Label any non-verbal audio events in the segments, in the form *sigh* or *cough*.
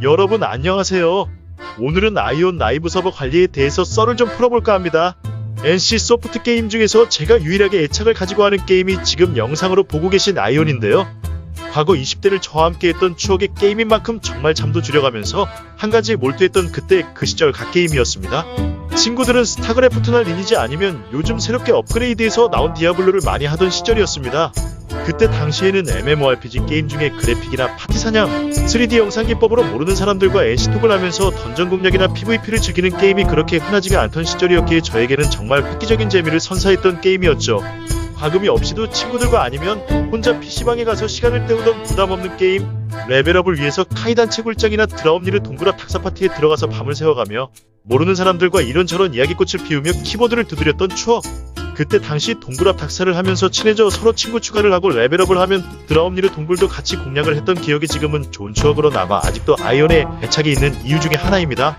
여러분 안녕하세요. 오늘은 아이온 라이브 서버 관리에 대해서 썰을 좀 풀어볼까 합니다. NC 소프트 게임 중에서 제가 유일하게 애착을 가지고 하는 게임이 지금 영상으로 보고 계신 아이온인데요. 과거 20대를 저와 함께 했던 추억의 게임인 만큼 정말 잠도 줄여가면서 한 가지에 몰두했던 그때 그 시절 갓게임이었습니다. 친구들은 스타크래프트나 리니지 아니면 요즘 새롭게 업그레이드해서 나온 디아블로를 많이 하던 시절이었습니다. 그때 당시에는 MMORPG 게임 중에 그래픽이나 파티 사냥, 3D 영상 기법으로 모르는 사람들과 애시톡을 하면서 던전 공략이나 PVP를 즐기는 게임이 그렇게 흔하지가 않던 시절이었기에 저에게는 정말 획기적인 재미를 선사했던 게임이었죠. 과금이 없이도 친구들과 아니면 혼자 PC방에 가서 시간을 때우던 부담 없는 게임, 레벨업을 위해서 카이단 채굴장이나 드라움니르 동그라 탁사 파티에 들어가서 밤을 새워가며 모르는 사람들과 이런저런 이야기꽃을 피우며 키보드를 두드렸던 추억. 그때 당시 동굴 앞 닥사를 하면서 친해져 서로 친구 추가를 하고 레벨업을 하면 드라움니르 동굴도 같이 공략을 했던 기억이 지금은 좋은 추억으로 남아 아직도 아이온에 애착이 있는 이유 중에 하나입니다.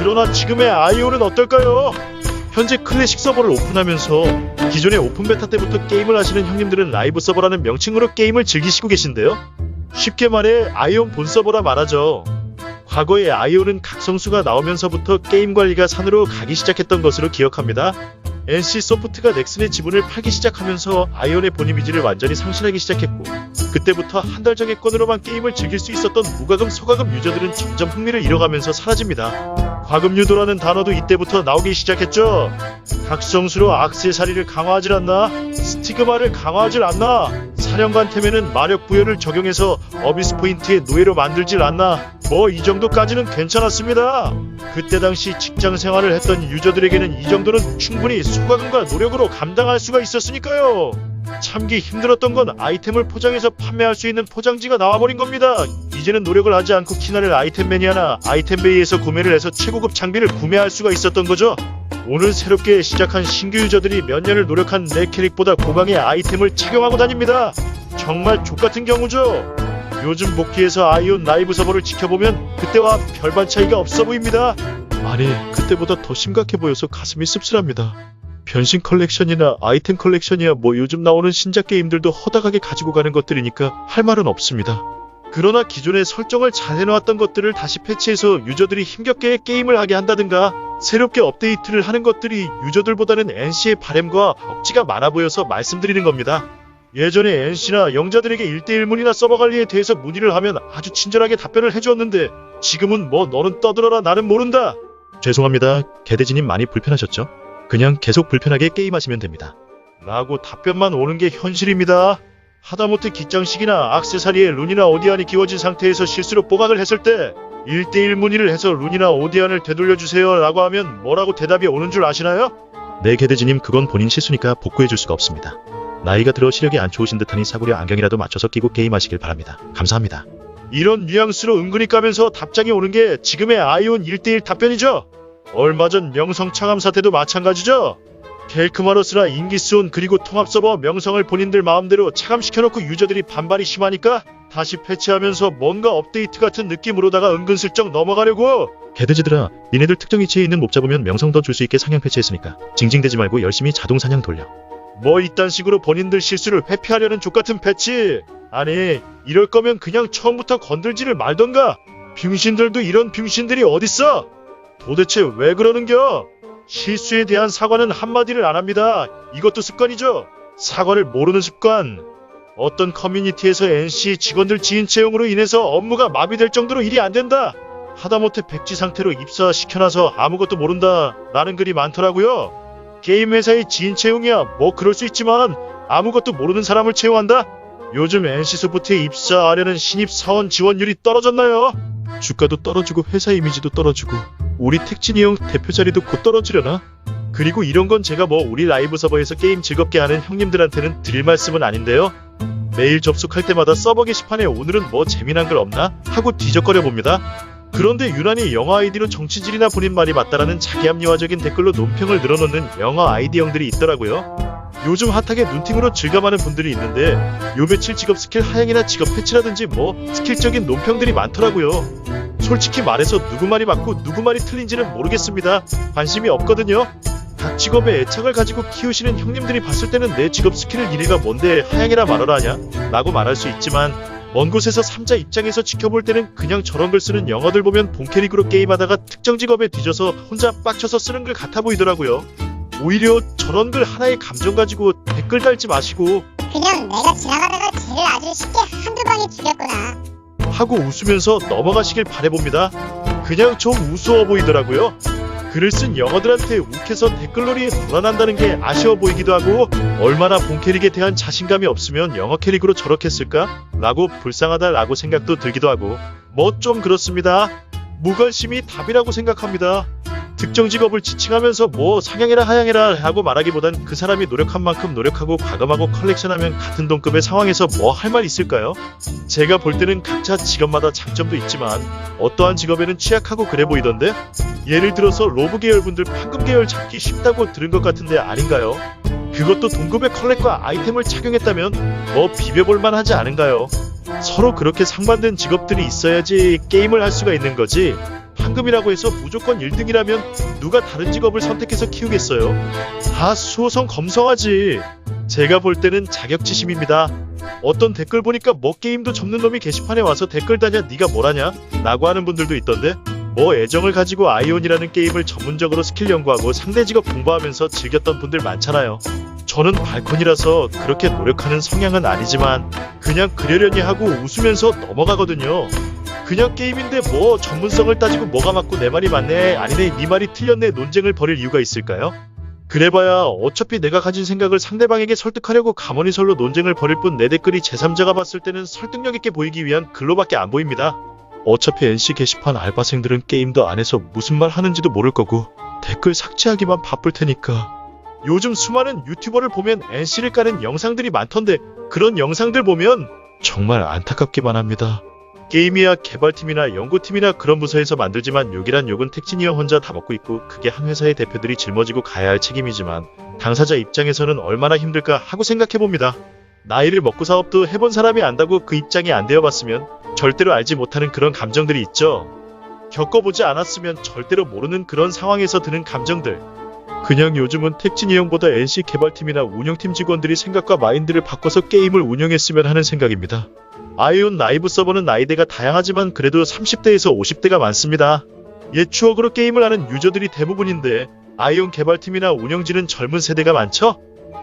그러나 지금의 아이온은 어떨까요? 현재 클래식 서버를 오픈하면서 기존의 오픈 베타 때부터 게임을 하시는 형님들은 라이브 서버라는 명칭으로 게임을 즐기시고 계신데요. 쉽게 말해 아이온 본 서버라 말하죠. 과거에 아이온은 각성수가 나오면서부터 게임 관리가 산으로 가기 시작했던 것으로 기억합니다. NC 소프트가 넥슨의 지분을 팔기 시작하면서 아이온의 본 이미지를 완전히 상실하기 시작했고 그때부터 한 달 정액권으로만 게임을 즐길 수 있었던 무과금 소과금 유저들은 점점 흥미를 잃어가면서 사라집니다. 과금 유도라는 단어도 이때부터 나오기 시작했죠. 각성수로 악세사리를 강화하질 않나? 스티그마를 강화하질 않나? 사령관 템에는 마력 부여를 적용해서 어비스 포인트의 노예로 만들질 않나? 뭐 이 정도까지는 괜찮았습니다. 그때 당시 직장 생활을 했던 유저들에게는 이 정도는 충분히 수과금과 노력으로 감당할 수가 있었으니까요. 참기 힘들었던 건 아이템을 포장해서 판매할 수 있는 포장지가 나와버린 겁니다. 이제는 노력을 하지 않고 키나를 아이템 매니아나 아이템베이에서 구매를 해서 최고급 장비를 구매할 수가 있었던 거죠. 오늘 새롭게 시작한 신규 유저들이 몇 년을 노력한 내 캐릭보다 고강의 아이템을 착용하고 다닙니다. 정말 족같은 경우죠. 요즘 복귀해서 아이온 라이브 서버를 지켜보면 그때와 별반 차이가 없어 보입니다. 아니, 그때보다 더 심각해 보여서 가슴이 씁쓸합니다. 변신 컬렉션이나 아이템 컬렉션이야 뭐 요즘 나오는 신작 게임들도 허다하게 가지고 가는 것들이니까 할 말은 없습니다. 그러나 기존에 설정을 잘 해놓았던 것들을 다시 패치해서 유저들이 힘겹게 게임을 하게 한다든가 새롭게 업데이트를 하는 것들이 유저들보다는 NC의 바램과 억지가 많아 보여서 말씀드리는 겁니다. 예전에 NC나 영자들에게 1대1문이나 서버 관리에 대해서 문의를 하면 아주 친절하게 답변을 해주었는데 지금은 뭐 너는 떠들어라 나는 모른다. 죄송합니다. 개대지님 많이 불편하셨죠? 그냥 계속 불편하게 게임하시면 됩니다. 라고 답변만 오는 게 현실입니다. 하다못해 기장식이나 악세사리에 룬이나 오디안이 기워진 상태에서 실수로 뽀각을 했을 때 1대1 문의를 해서 룬이나 오디안을 되돌려주세요 라고 하면 뭐라고 대답이 오는 줄 아시나요? 네 개대지님 그건 본인 실수니까 복구해줄 수가 없습니다. 나이가 들어 시력이 안 좋으신 듯하니 사구려 안경이라도 맞춰서 끼고 게임하시길 바랍니다. 감사합니다. 이런 뉘앙스로 은근히 까면서 답장이 오는 게 지금의 아이온 1대1 답변이죠. 얼마 전 명성 차감 사태도 마찬가지죠. 켈크마로스나 인기스온 그리고 통합서버 명성을 본인들 마음대로 차감시켜놓고 유저들이 반발이 심하니까 다시 패치하면서 뭔가 업데이트 같은 느낌으로다가 은근슬쩍 넘어가려고. 개돼지들아 니네들 특정 위치에 있는 몹 잡으면 명성 더 줄 수 있게 상향 패치했으니까 징징대지 말고 열심히 자동 사냥 돌려. 뭐 이딴 식으로 본인들 실수를 회피하려는 족같은 패치? 아니 이럴 거면 그냥 처음부터 건들지를 말던가. 병신들도 이런 병신들이 어딨어? 도대체 왜 그러는겨 실수에 대한 사과는 한마디를 안 합니다. 이것도 습관이죠. 사과를 모르는 습관. 어떤 커뮤니티에서 NC 직원들 지인 채용으로 인해서 업무가 마비될 정도로 일이 안 된다. 하다못해 백지 상태로 입사시켜놔서 아무것도 모른다. 라는 글이 많더라고요. 게임 회사의 지인 채용이야 뭐 그럴 수 있지만 아무것도 모르는 사람을 채용한다? 요즘 NC 소프트에 입사하려는 신입 사원 지원율이 떨어졌나요? 주가도 떨어지고 회사 이미지도 떨어지고 우리 택진이 형 대표 자리도 곧 떨어지려나? 그리고 이런 건 제가 뭐 우리 라이브 서버에서 게임 즐겁게 하는 형님들한테는 드릴 말씀은 아닌데요. 매일 접속할 때마다 서버 게시판에 오늘은 뭐 재미난 글 없나? 하고 뒤적거려 봅니다. 그런데 유난히 영어 아이디로 정치질이나 본인 말이 맞다라는 자기합리화적인 댓글로 논평을 늘어놓는 영어 아이디 형들이 있더라고요. 요즘 핫하게 눈팅으로 즐감하는 분들이 있는데 요 며칠 직업 스킬 하향이나 직업 패치라든지 뭐 스킬적인 논평들이 많더라고요. 솔직히 말해서 누구 말이 맞고 누구 말이 틀린지는 모르겠습니다. 관심이 없거든요. 각 직업에 애착을 가지고 키우시는 형님들이 봤을 때는 내 직업 스킬을 이래가 뭔데 하향이라 말하라 하냐? 라고 말할 수 있지만 먼 곳에서 3자 입장에서 지켜볼 때는 그냥 저런 글 쓰는 영어들 보면 본캐릭으로 게임하다가 특정 직업에 뒤져서 혼자 빡쳐서 쓰는 글 같아 보이더라고요. 오히려 저런 글 하나의 감정 가지고 댓글 달지 마시고 그냥 내가 지나가다가 쟤를 아주 쉽게 한두 방에 죽였구나. 하고 웃으면서 넘어가시길 바래봅니다. 그냥 좀 우스워 보이더라고요. 글을 쓴 영어들한테 욱해서 댓글놀이에 놀아난다는 게 아쉬워 보이기도 하고 얼마나 본 캐릭에 대한 자신감이 없으면 영어 캐릭으로 저렇게 쓸까? 라고 불쌍하다라고 생각도 들기도 하고 뭐 좀 그렇습니다. 무관심이 답이라고 생각합니다. 특정 직업을 지칭하면서 뭐 상향해라 하향해라 하고 말하기보단 그 사람이 노력한 만큼 노력하고 과금하고 컬렉션하면 같은 동급의 상황에서 뭐 할 말 있을까요? 제가 볼 때는 각자 직업마다 장점도 있지만 어떠한 직업에는 취약하고 그래 보이던데 예를 들어서 로브 계열 분들 판금 계열 잡기 쉽다고 들은 것 같은데 아닌가요? 그것도 동급의 컬렉과 아이템을 착용했다면 뭐 비벼볼 만 하지 않은가요? 서로 그렇게 상반된 직업들이 있어야지 게임을 할 수가 있는 거지 판금이라고 해서 무조건 1등이라면 누가 다른 직업을 선택해서 키우겠어요? 다 수호성 검성하지. 제가 볼 때는 자격지심입니다. 어떤 댓글 보니까 뭐 게임도 접는 놈이 게시판에 와서 댓글 다냐 네가 뭘하냐? 라고 하는 분들도 있던데 뭐 애정을 가지고 아이온이라는 게임을 전문적으로 스킬 연구하고 상대 직업 공부하면서 즐겼던 분들 많잖아요. 저는 발콘이라서 그렇게 노력하는 성향은 아니지만 그냥 그려려니 하고 웃으면서 넘어가거든요 그냥 게임인데 뭐 전문성을 따지고 뭐가 맞고 내 말이 맞네 아니네 네 말이 틀렸네 논쟁을 벌일 이유가 있을까요? 그래봐야 어차피 내가 가진 생각을 상대방에게 설득하려고 가머니설로 논쟁을 벌일 뿐 내 댓글이 제3자가 봤을 때는 설득력 있게 보이기 위한 글로밖에 안 보입니다. 어차피 NC 게시판 알바생들은 게임도 안 해서 무슨 말 하는지도 모를 거고 댓글 삭제하기만 바쁠 테니까. 요즘 수많은 유튜버를 보면 NC를 까는 영상들이 많던데 그런 영상들 보면 정말 안타깝기만 합니다. 게임이야 개발팀이나 연구팀이나 그런 부서에서 만들지만 욕이란 욕은 택진이 형 혼자 다 먹고 있고 그게 한 회사의 대표들이 짊어지고 가야 할 책임이지만 당사자 입장에서는 얼마나 힘들까 하고 생각해봅니다. 나이를 먹고 사업도 해본 사람이 안다고 그 입장이 안 되어봤으면 절대로 알지 못하는 그런 감정들이 있죠. 겪어보지 않았으면 절대로 모르는 그런 상황에서 드는 감정들. 그냥 요즘은 택진이 형보다 NC 개발팀이나 운영팀 직원들이 생각과 마인드를 바꿔서 게임을 운영했으면 하는 생각입니다. 아이온 라이브 서버는 나이대가 다양하지만 그래도 30대에서 50대가 많습니다. 옛 추억으로 게임을 하는 유저들이 대부분인데 아이온 개발팀이나 운영진은 젊은 세대가 많죠?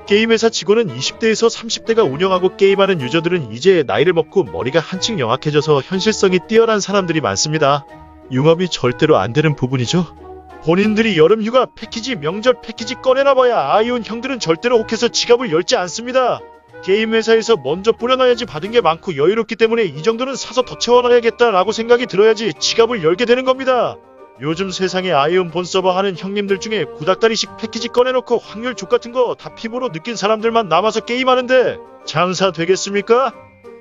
게임 회사 직원은 20대에서 30대가 운영하고 게임하는 유저들은 이제 나이를 먹고 머리가 한층 영악해져서 현실성이 뛰어난 사람들이 많습니다. 융합이 절대로 안 되는 부분이죠. 본인들이 여름 휴가 패키지 명절 패키지 꺼내놔봐야 아이온 형들은 절대로 혹해서 지갑을 열지 않습니다. 게임 회사에서 먼저 뿌려놔야지 받은 게 많고 여유롭기 때문에 이 정도는 사서 더 채워놔야겠다라고 생각이 들어야지 지갑을 열게 되는 겁니다. 요즘 세상에 아이온 본 서버 하는 형님들 중에 구닥다리식 패키지 꺼내놓고 확률 족 같은 거 다 피부로 느낀 사람들만 남아서 게임하는데 장사 되겠습니까?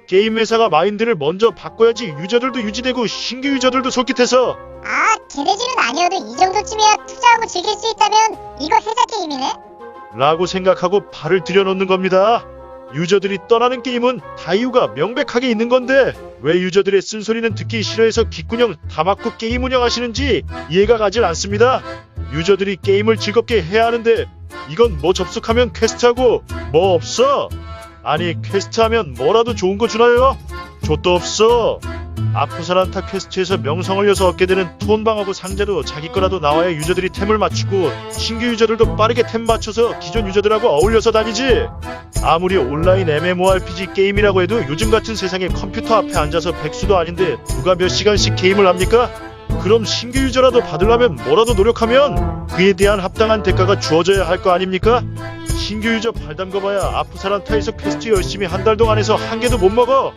게임 회사가 마인드를 먼저 바꿔야지 유저들도 유지되고 신규 유저들도 솔깃해서 아, 개돼지는 아니어도 이 정도쯤이야 투자하고 즐길 수 있다면 이거 회사 게임이네. 라고 생각하고 발을 들여놓는 겁니다. 유저들이 떠나는 게임은 다 이유가 명백하게 있는 건데 왜 유저들의 쓴소리는 듣기 싫어해서 귓구녕 다 막고 게임 운영하시는지 이해가 가질 않습니다. 유저들이 게임을 즐겁게 해야 하는데 이건 뭐 접속하면 퀘스트하고 뭐 없어? 아니 퀘스트하면 뭐라도 좋은 거 주나요? 좆도 없어. 아프사란타 퀘스트에서 명성 올려서 얻게 되는 톤방하고 상자도 자기 거라도 나와야 유저들이 템을 맞추고 신규 유저들도 빠르게 템 맞춰서 기존 유저들하고 어울려서 다니지. 아무리 온라인 MMORPG 게임이라고 해도 요즘 같은 세상에 컴퓨터 앞에 앉아서 백수도 아닌데 누가 몇 시간씩 게임을 합니까? 그럼 신규 유저라도 받으려면 뭐라도 노력하면 그에 대한 합당한 대가가 주어져야 할 거 아닙니까? 신규 유저 발 담궈봐야 아프사란타에서 퀘스트 열심히 한 달 동안 해서 한 개도 못 먹어.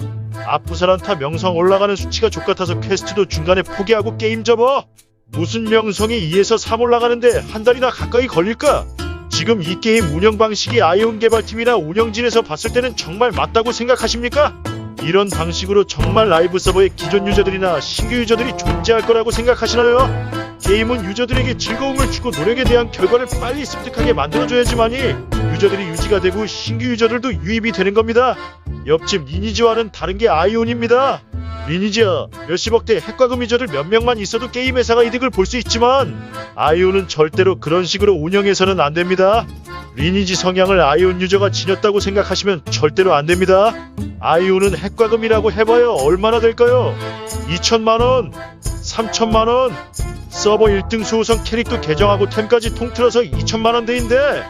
아프사란타 명성 올라가는 수치가 족같아서 퀘스트도 중간에 포기하고 게임 접어. 무슨 명성이 2에서 3 올라가는데 한 달이나 가까이 걸릴까? 지금 이 게임 운영 방식이 아이온 개발팀이나 운영진에서 봤을 때는 정말 맞다고 생각하십니까? 이런 방식으로 정말 라이브 서버의 기존 유저들이나 신규 유저들이 존재할 거라고 생각하시나요? 게임은 유저들에게 즐거움을 주고 노력에 대한 결과를 빨리 습득하게 만들어줘야지만이 유저들이 유지가 되고 신규 유저들도 유입이 되는 겁니다. 옆집 리니지와는 다른 게 아이온입니다. 리니지야 몇십억대 핵과금 유저들 몇 명만 있어도 게임 회사가 이득을 볼 수 있지만 아이온은 절대로 그런 식으로 운영해서는 안 됩니다. 리니지 성향을 아이온 유저가 지녔다고 생각하시면 절대로 안 됩니다. 아이온은 핵과금이라고 해봐야 얼마나 될까요? 2천만원, 3천만원, 서버 1등 수호성 캐릭터 개정하고 템까지 통틀어서 2천만원대인데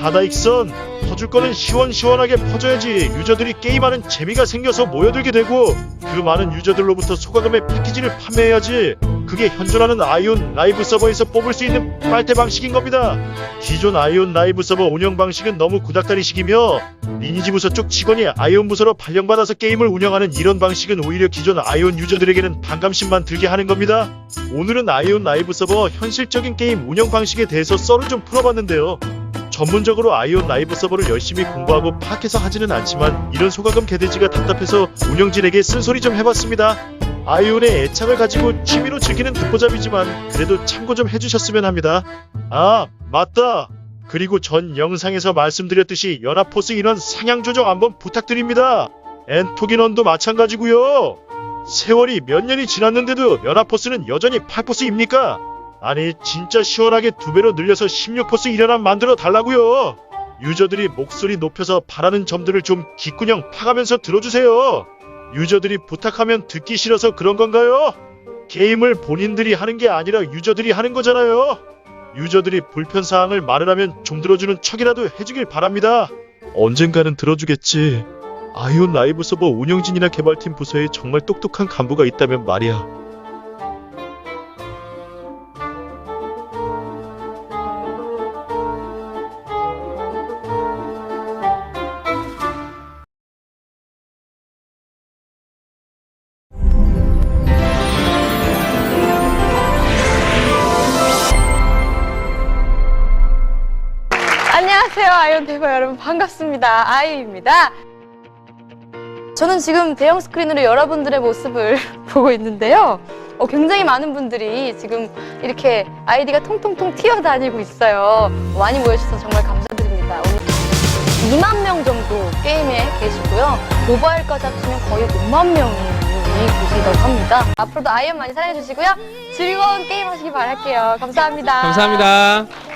다다익선 퍼줄 거는 시원시원하게 퍼줘야지 유저들이 게임하는 재미가 생겨서 모여들게 되고 그 많은 유저들로부터 소가금의 패키지를 판매해야지 그게 현존하는 아이온 라이브 서버에서 뽑을 수 있는 빨대 방식인 겁니다. 기존 아이온 라이브 서버 운영 방식은 너무 구닥다리식이며 리니지 부서 쪽 직원이 아이온 부서로 발령받아서 게임을 운영하는 이런 방식은 오히려 기존 아이온 유저들에게는 반감심만 들게 하는 겁니다. 오늘은 아이온 라이브 서버 현실적인 게임 운영 방식에 대해서 썰을 좀 풀어봤는데요. 전문적으로 아이온 라이브 서버를 열심히 공부하고 파악해서 하지는 않지만 이런 소가금 개돼지가 답답해서 운영진에게 쓴소리 좀 해봤습니다. 아이온의 애착을 가지고 취미로 즐기는 듣보잡이지만 그래도 참고 좀 해주셨으면 합니다. 아 맞다. 그리고 전 영상에서 말씀드렸듯이 연합포스 인원 상향 조정 한번 부탁드립니다. 엔톡 인원도 마찬가지고요. 세월이 몇 년이 지났는데도 연합포스는 여전히 8포스입니까? 아니 진짜 시원하게 두 배로 늘려서 16포스 일연합 만들어 달라고요. 유저들이 목소리 높여서 바라는 점들을 좀 귓구녕 파가면서 들어주세요. 유저들이 부탁하면 듣기 싫어서 그런 건가요? 게임을 본인들이 하는 게 아니라 유저들이 하는 거잖아요. 유저들이 불편사항을 말을 하면 좀 들어주는 척이라도 해주길 바랍니다. 언젠가는 들어주겠지. 아이온 라이브 서버 운영진이나 개발팀 부서에 정말 똑똑한 간부가 있다면 말이야. 안녕하세요. 아이온 대박 여러분 반갑습니다. 아이입니다. 저는 지금 대형 스크린으로 여러분들의 모습을 *laughs* 보고 있는데요. 어, 굉장히 많은 분들이 지금 이렇게 아이디가 통통통 튀어다니고 있어요. 많이 모여주셔서 정말 감사드립니다. 오늘 2만 명 정도 게임에 계시고요. 모바일까지 합치면 거의 5만 명이 계시다고 합니다. 앞으로도 아이온 많이 사랑해주시고요. 즐거운 게임 하시기 바랄게요. 감사합니다. 감사합니다.